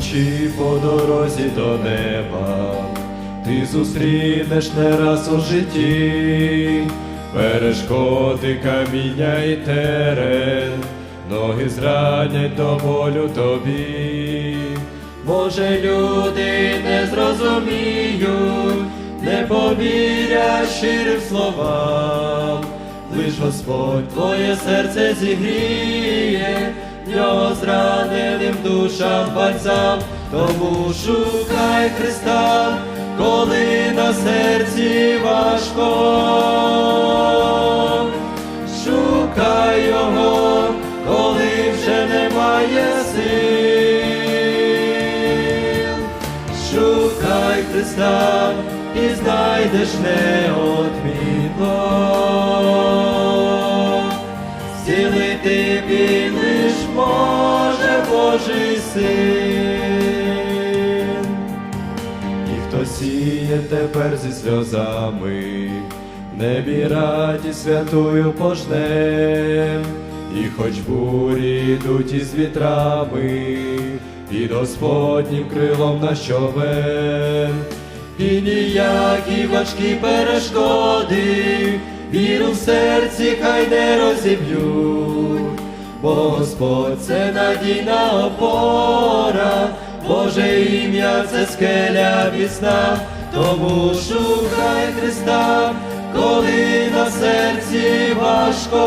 Йдучи по дорозі до неба, ти зустрінеш не раз у житті, перешкоди каміння і терен, ноги зранять до болю тобі. Може, люди не зрозуміють, не повірять щирим словам, лиш Господь твоє серце зігріє, в нього зраненим душам пальцям, тому шукай Христа, коли на серці важко, шукай Його, коли вже немає сил, шукай Христа і знайдеш неодмінно. Може Божий син. І хто сіє тепер зі сльозами, небі радість святую пожнем, і хоч бурі йдуть із вітрами, під Господнім крилом на щовен, і ніякі важкі перешкоди, віру в серці хай не розіб'ють, бо Господь це надійна опора, Боже ім'я це скеля міцна, тому шукай Христа, коли на серці важко,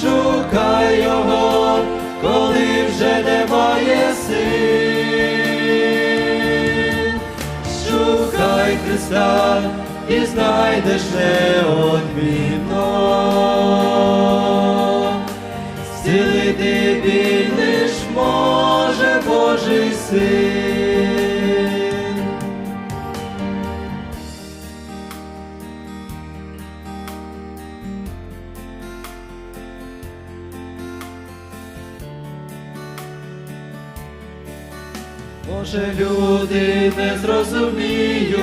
шукай Його, коли вже немає сил, шукай Христа і знайдеш неодмінно. Божий син. Може, люди не зрозуміють,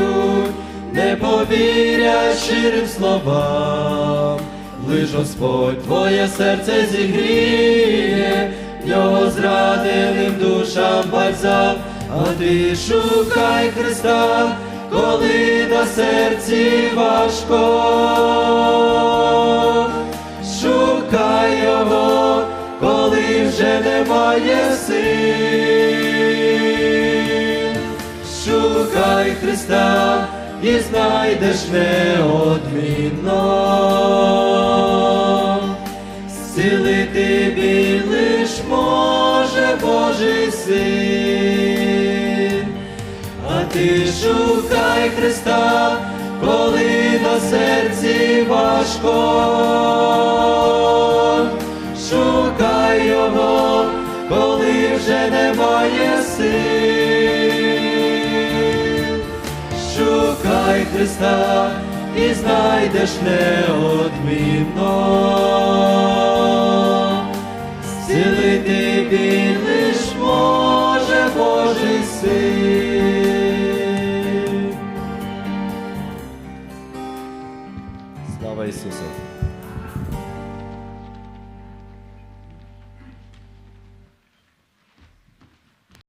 не повірять щирим словам, лиш Господь твоє серце зігріє, його зраненим душам бальзам, а ти шукай Христа, коли на серці важко, шукай його, коли вже немає сил. Шукай Христа і знайдеш неодмінно. Божий син. А ти шукай Христа, коли на серці важко. Шукай Його, коли вже немає сил. Шукай Христа і знайдеш неодмінно. Зцілити acontecer.